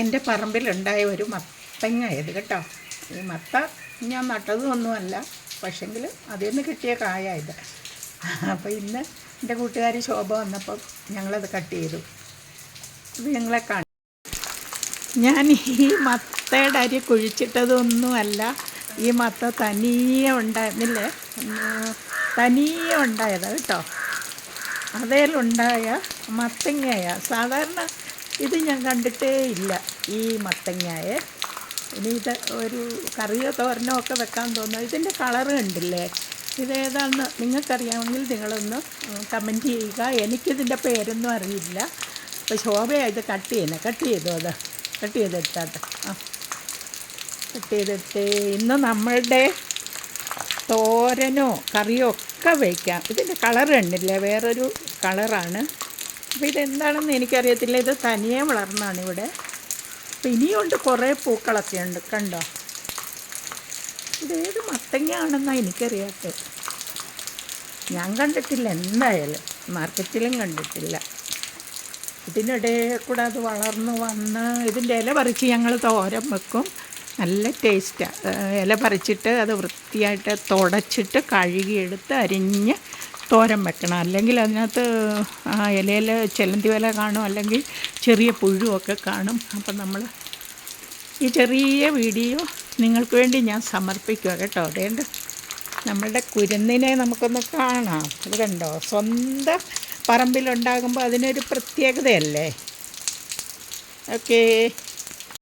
എന്റെ പറമ്പിലുണ്ടായ ഒരു മത്തങ്ങ ഇത് കേട്ടോ. ഈ മത്ത ഞാൻ നട്ടതൊന്നുമല്ല പക്ഷെങ്കിൽ അതിൽ നിന്ന് കിട്ടിയ കായ ഇത് അപ്പോൾ ഇന്ന് എന്റെ കൂട്ടുകാരി ശോഭ വന്നപ്പോൾ ഞങ്ങളത് കട്ട് ചെയ്തു. ഇത് ഞങ്ങളെ കാണും ഞാൻ ഈ മത്തയുടെ അരി കുഴിച്ചിട്ടതൊന്നുമല്ല ഈ മത്ത തനിയെ ഉണ്ടായിരുന്നില്ലേ? തനിയെ ഉണ്ടായതാണ് കേട്ടോ. അതേലുണ്ടായ മത്തങ്ങയ. സാധാരണ ഇത് ഞാൻ കണ്ടിട്ടേ ഇല്ല ഈ മത്തങ്ങയെ. ഇനി ഇത് ഒരു കറിയോ തോരനോ ഒക്കെ വെക്കാൻ തോന്നുന്നു. ഇതിന്റെ കളർ കണ്ടില്ലേ? ഇതേതാണെന്ന് നിങ്ങൾക്കറിയാമെങ്കിൽ നിങ്ങളൊന്ന് കമന്റ് ചെയ്യുക. എനിക്കിതിന്റെ പേരൊന്നും അറിയില്ല. അപ്പോൾ ശോഭയായത് കട്ട് ചെയ്യുന്നത് കട്ട് ചെയ്തു അത്? കട്ട് ചെയ്തെടുത്താട്ടെ. ആ. കട്ട് ചെയ്തിട്ട് ഇന്ന് നമ്മളുടെ തോരനോ കറിയോ ഒക്കെ വയ്ക്കാം ഇതിന്റെ കളർ കണ്ടില്ലേ? വേറൊരു കളറാണ്. അപ്പോൾ ഇതെന്താണെന്ന് എനിക്കറിയത്തില്ല. ഇത് തനിയെ വളർന്നാണ് ഇവിടെ. അപ്പം ഇനിയുണ്ട് കുറേ പൂക്കളൊക്കെ ഉണ്ട്. കണ്ടോ? ഇതേത് മത്തങ്ങയാണെന്നാണ് എനിക്കറിയാത്തത്. ഞാൻ കണ്ടിട്ടില്ല. എന്തായാലും മാർക്കറ്റിലും കണ്ടിട്ടില്ല. ഇതിനിടയിൽ കൂടെ അത് വളർന്നു വന്ന് ഇതിന്റെ ഇല പറിച്ച് ഞങ്ങൾ തോരൻ വെക്കും. നല്ല ടേസ്റ്റാണ് ഇല പറിച്ചിട്ട് അത് വൃത്തിയായിട്ട് തുടച്ചിട്ട് കഴുകിയെടുത്ത് അരിഞ്ഞ് തോരൻ വെക്കണം. അല്ലെങ്കിൽ അതിനകത്ത് ആ ഇലയിൽ ചെലന്തി വില കാണും. അല്ലെങ്കിൽ ചെറിയ പുഴുവൊക്കെ കാണും. അപ്പം നമ്മൾ ഈ ചെറിയ വീഡിയോ നിങ്ങൾക്ക് വേണ്ടി ഞാൻ സമർപ്പിക്കുക കേട്ടോ. അതേണ്ട നമ്മളുടെ കുരുന്നിനെ നമുക്കൊന്ന് കാണാം. അത് കണ്ടോ? സ്വന്തം പറമ്പിലുണ്ടാകുമ്പോൾ അതിനൊരു പ്രത്യേകതയല്ലേ? ഓക്കേ.